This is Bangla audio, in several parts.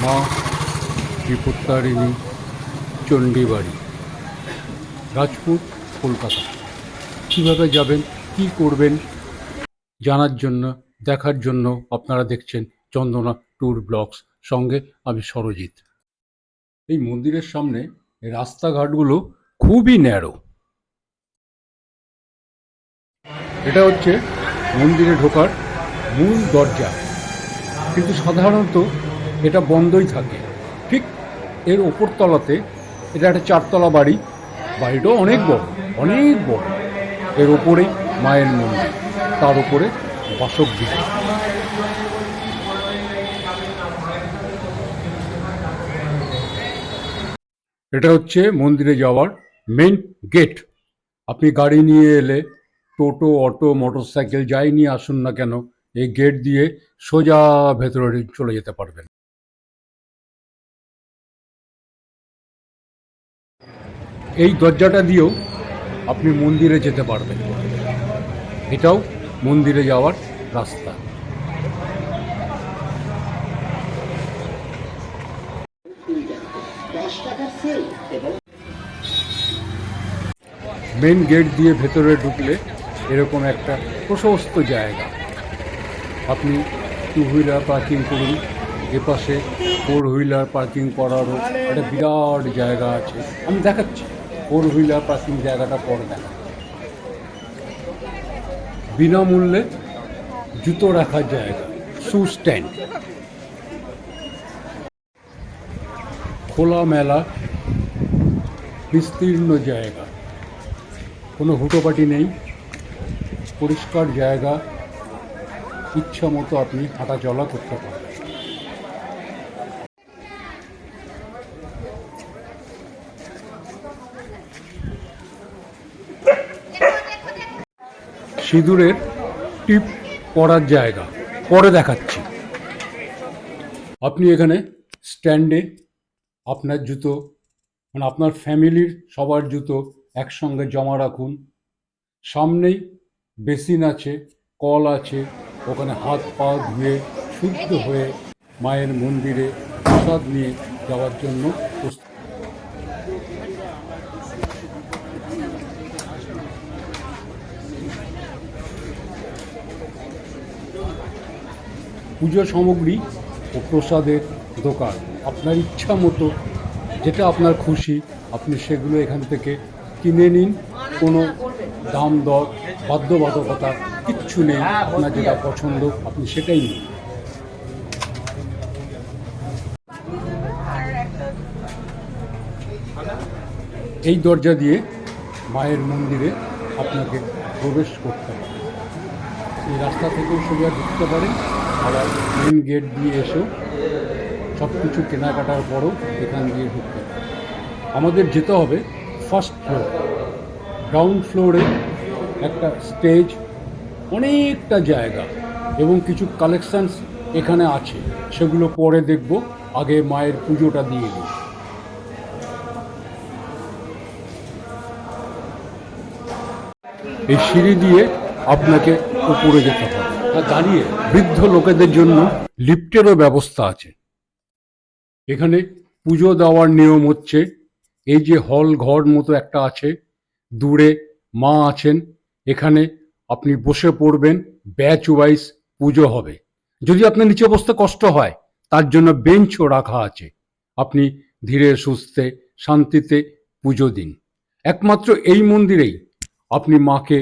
মা বিপত্তারিণী চণ্ডীবাড়ি রাজপুর কলকাতা। কীভাবে যাবেন, কি করবেন, জানার জন্য, দেখার জন্য আপনারা দেখছেন চন্দনা ট্যুর ব্লগস। সঙ্গে আমি সরজিৎ। এই মন্দিরের সামনে রাস্তাঘাটগুলো খুবই ন্যারো এটা হচ্ছে মন্দিরে ঢোকার মূল দরজা। কিন্তু সাধারণত এটা বন্ধই থাকে। ঠিক এর ওপর তলাতে এটা একটা চারতলা বাড়ি। বাড়িটাও অনেক বড় অনেক বড়। এর ওপরেই মায়ের মন্দির, তার উপরে বাসক বাসগৃহ। এটা হচ্ছে মন্দিরে যাওয়ার মেন গেট আপনি গাড়ি নিয়ে এলে, টোটো, অটো মোটর সাইকেল যাই নিয়ে আসুন না কেন, এই গেট দিয়ে সোজা ভেতরে চলে যেতে পারবেন। এই দরজাটা দিয়েও আপনি মন্দিরে যেতে পারবেন। এটাও মন্দিরে যাওয়ার রাস্তা। মেন গেট দিয়ে ভেতরে ঢুকলে এরকম একটা প্রশস্ত জায়গা। আপনি টু হুইলার পার্কিং করুন এপাশে ফোর হুইলার পার্কিং করারও একটা বিরাট জায়গা আছে। আমি দেখাচ্ছি। ফোর হুইলার পার্কিং জায়গাটা পরে দেখা। বিনামূল্যে জুতো রাখার জায়গা, শু স্ট্যান্ড। খোলা মেলা, বিস্তীর্ণ জায়গা। কোনো হুটোপাটি নেই, পরিষ্কার জায়গা, ইচ্ছা মতো আপনি হাঁটা চলা করতে পারেন। সিঁদুরের টিপ পরার জায়গা। পরে দেখাচ্ছি। আপনি এখানে স্ট্যান্ডে আপনার জুতো মানে আপনার ফ্যামিলির সবার জুতো একসঙ্গে জমা রাখুন। সামনেই বেসিন আছে, কল আছে, ওখানে হাত পা ধুয়ে, শুদ্ধ হয়ে মায়ের মন্দিরে প্রসাদ নিয়ে যাওয়ার জন্য পুজো সামগ্রী ও প্রসাদের দোকান। আপনার ইচ্ছা মতো যেটা আপনার খুশি, আপনি সেগুলো এখান থেকে কিনে নিন। কোনো দাম দর, বাধ্যবাধকতা কিচ্ছু নেই। আপনার যেটা পছন্দ, আপনি সেটাই নিন। এই দরজা দিয়ে মায়ের মন্দিরে আপনাকে প্রবেশ করতে হবে। এই রাস্তা থেকেও সোজা ঢুকতে পারেন। আবার মেন গেট দিয়ে এসেও সব কিছু কেনাকাটার পরও এখান দিয়ে ঢুকতে আমাদের যেতে হবে ফার্স্ট ফ্লোর গ্রাউন্ড ফ্লোরে একটা স্টেজ অনেকটা জায়গা এবং কিছু কালেকশানস এখানে আছে। সেগুলো পরে দেখব, আগে মায়ের পুজোটা দিয়ে দিই। এই সিঁড়ি দিয়ে আপনাকে উপরে যেতে হবে। দাঁড়িয়ে বৃদ্ধ লোকেদের জন্য লিফটেরও ব্যবস্থা আছে। এখানে পুজো দেওয়ার নিয়ম হচ্ছে, এই যে হল ঘর মতো একটা আছে, দূরে মা আছেন, এখানে আপনি বসে পড়বেন ব্যাচ ওয়াইজ পুজো হবে। যদি আপনার নিচে বসতে কষ্ট হয়, তার জন্য বেঞ্চও রাখা আছে। আপনি ধীরে সুস্থে, শান্তিতে পুজো দিন। একমাত্র এই মন্দিরেই আপনি মাকে,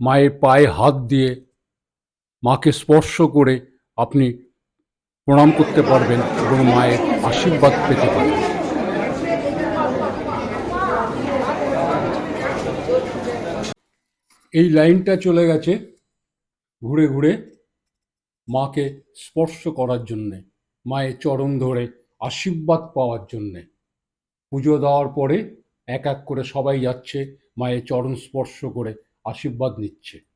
মায়ের পায়ে হাত দিয়ে মাকে স্পর্শ করে আপনি প্রণাম করতে পারবেন এবং মায়ের আশীর্বাদ পেতে পারবেন। এই লাইনটা চলে গেছে ঘুরে ঘুরে মাকে স্পর্শ করার জন্যে, মায়ের চরণ ধরে আশীর্বাদ পাওয়ার জন্যে। পুজো দেওয়ার পরে এক এক করে সবাই যাচ্ছে, মায়ের চরণ স্পর্শ করে আশীর্বাদ নিচ্ছে।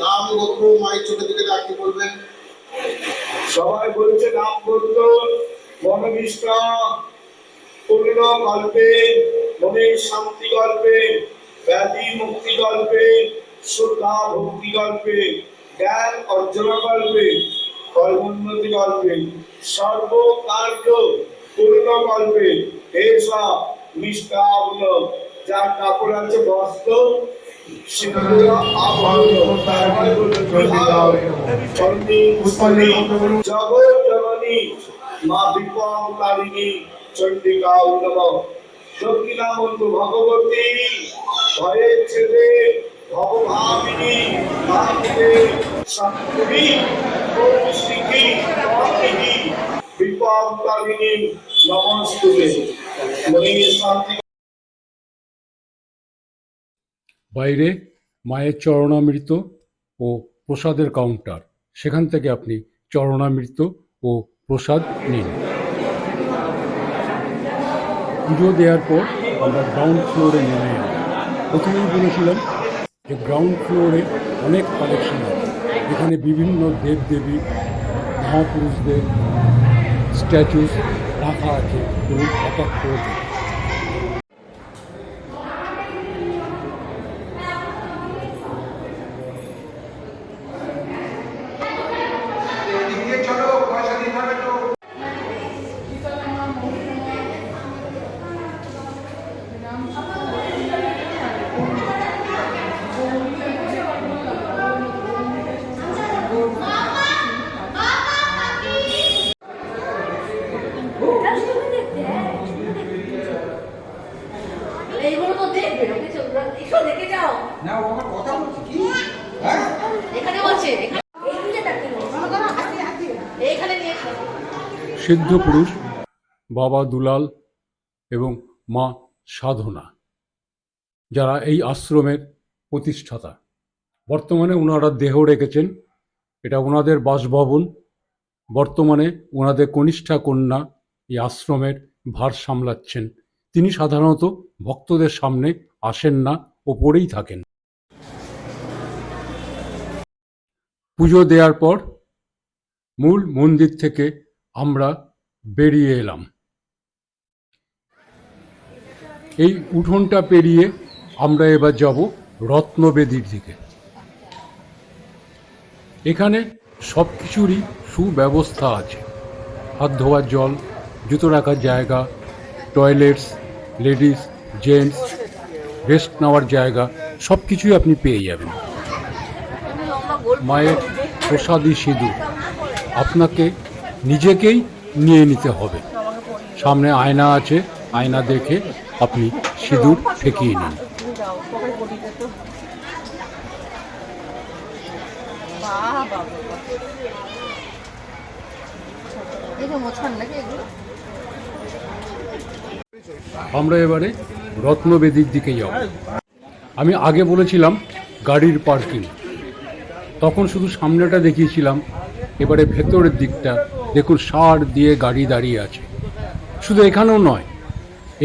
মা গোত্র মায়ের বলবেন, সবাই বলছে মনের শান্তি গল্পে, ব্যাধি মুক্তি গল্পে, শ্রদ্ধা ভক্তি গল্পে, জ্ঞান অর্জন গল্পে কর্মোন্নতি গল্পে সর্বকার্য পূর্ণ গল্পে এসব মিষ্টান্ন যার কাপড় আছে বস্ত্র জগৎ জননী মা চন্ডিকা দক্ষিণামন্ত ভগবতী ভয়ের ছেলে বাইরে মায়ের চরণামৃত ও প্রসাদের কাউন্টার সেখান থেকে আপনি চরণামৃত ও প্রসাদ নিন। পুজো দেওয়ার পর আমরা গ্রাউন্ড ফ্লোরে নেমে প্রথমেই বলেছিলাম যে গ্রাউন্ড ফ্লোরে অনেক কালেকশন আছে। এখানে বিভিন্ন দেবদেবী মহাপুরুষদের স্ট্যাচুস রাখা আছে এবং এক সিদ্ধ পুরুষ বাবা দুলাল এবং মা সাধনা যারা এই আশ্রমের প্রতিষ্ঠাতা। বর্তমানে ওনারা দেহ রেখেছেন এটা ওনাদের বাসভবন। বর্তমানে ওনাদের কনিষ্ঠা কন্যা এই আশ্রমের ভার সামলাচ্ছেন। তিনি সাধারণত ভক্তদের সামনে আসেন না ওপরেই থাকেন। পুজো দেওয়ার পর মূল মন্দির থেকে আমরা বেরিয়ে এলাম। এই উঠোনটা পেরিয়ে আমরা এবার যাব রত্নবেদির দিকে। এখানে সব কিছুরই সুব্যবস্থা আছে। হাত ধোয়ার জল, জুতো রাখার জায়গা, টয়লেটস, লেডিস, জেন্টস, রেস্ট নেওয়ার জায়গা সব কিছুই আপনি পেয়ে যাবেন। মায়ের প্রসাদী সিঁদুর। আপনাকে নিজেকেই নিয়ে নিতে হবে। সামনে আয়না আছে, আয়না দেখে আপনি সিঁদুর ঠেকিয়ে নিন। আমরা এবারে রত্নবেদির দিকে যাব। আমি আগে বলেছিলাম গাড়ির পার্কিং। তখন শুধু সামনেটা দেখিয়েছিলাম, এবারে ভেতরের দিকটা। দেখুন, সার দিয়ে গাড়ি দাঁড়িয়ে আছে। শুধু এখানেও নয়,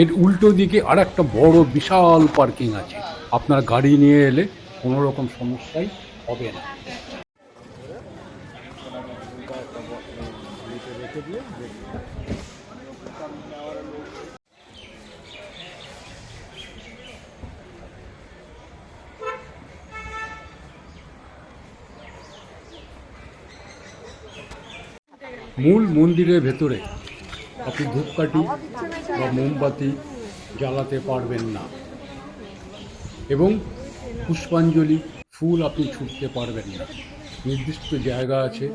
এর উল্টো দিকে আর একটা বড় বিশাল পার্কিং আছে। আপনার গাড়ি নিয়ে এলে কোনো রকম সমস্যাই হবে না। মূল মন্দিরের ভেতরে আপনি ধূপকাঠি বা মোমবাতি জ্বালাতে পারবেন না। এবং পুষ্পাঞ্জলি ফুল আপনি ছুটতে পারবেন না। নির্দিষ্ট জায়গা আছে,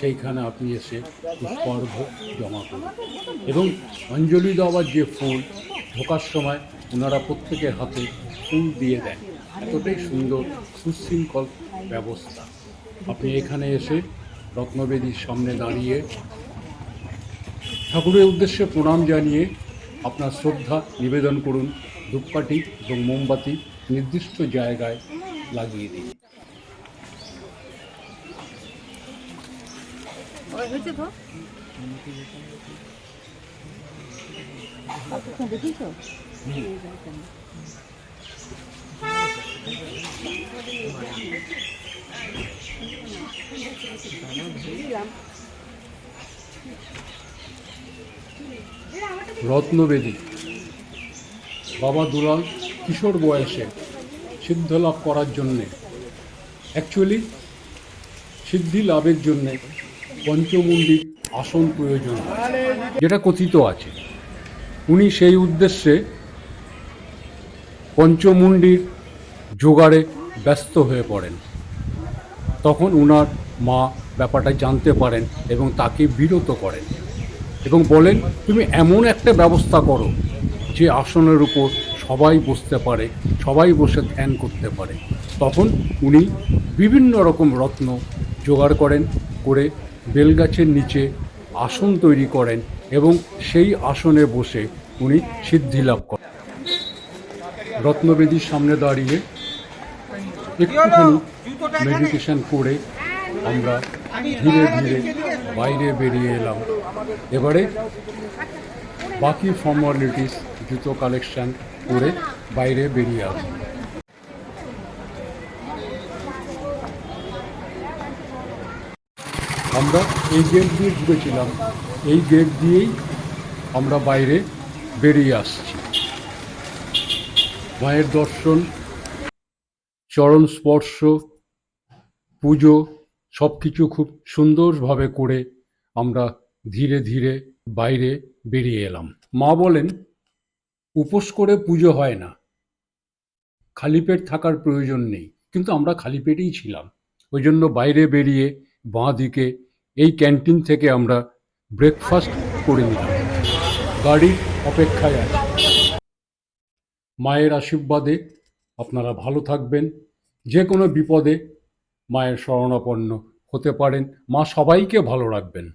সেইখানে আপনি এসে পুষ্পার্ঘ জমা করুন। এবং অঞ্জলি দেওয়ার যে ফুল, ঢোকার সময় ওনারা প্রত্যেকের হাতে ফুল দিয়ে দেন। এতটাই সুন্দর, সুশৃঙ্খল ব্যবস্থা। আপনি এখানে এসে রত্নবেদীর সামনে দাঁড়িয়ে ঠাকুরের উদ্দেশ্যে প্রণাম জানিয়ে আপনার শ্রদ্ধা নিবেদন করুন, ধূপকাঠি এবং মোমবাতি নির্দিষ্ট জায়গায় লাগিয়ে দিন। রত্নবেদী। বাবা দুলাল কিশোর বয়সে সিদ্ধ লাভ করার জন্যে। অ্যাকচুয়ালি সিদ্ধি লাভের জন্যে পঞ্চমুণ্ডির আসন প্রয়োজন। যেটা কথিত আছে। উনি সেই উদ্দেশ্যে পঞ্চমুণ্ডির জোগাড়ে ব্যস্ত হয়ে পড়েন। তখন উনার মা ব্যাপারটা জানতে পারেন এবং তাকে বিরত করেন এবং বলেন, তুমি এমন একটা ব্যবস্থা করো যে আসনের উপর সবাই বসতে পারে, সবাই বসে ধ্যান করতে পারে। তখন উনি বিভিন্ন রকম রত্ন জোগাড় করেন, করে বেলগাছের নিচে আসন তৈরি করেন এবং সেই আসনে বসে উনি সিদ্ধি লাভ করেন। রত্নবেদীর সামনে দাঁড়িয়ে একটুখানি মেডিটেশন করে আমরা ধীরে ধীরে বাইরে বেরিয়ে এলাম। এবারে বাকি ফর্মালিটিস জুতো কালেকশন করে বাইরে বেরিয়ে আসব। আমরা এই গেট দিয়ে ঢুকেছিলাম। এই গেট দিয়েই আমরা বাইরে বেরিয়ে আসছি। মায়ের দর্শন চরণ স্পর্শ, পুজো সব কিছু খুব সুন্দরভাবে করে আমরা ধীরে ধীরে বাইরে বেরিয়ে এলাম। মা বলেন, উপোস করে পুজো হয় না। খালি পেট থাকার প্রয়োজন নেই। কিন্তু আমরা খালি পেটেই ছিলাম। ওই জন্য বাইরে বেরিয়ে বাঁ দিকে এই ক্যান্টিন থেকে আমরা ব্রেকফাস্ট করে নিলাম। গাড়ির অপেক্ষায় আছে। মায়ের আশীর্বাদে আপনারা ভালো থাকবেন। যে কোনো বিপদে মায়ের শরণাপন্ন হতে পারেন। মা সবাইকে ভালো রাখবেন।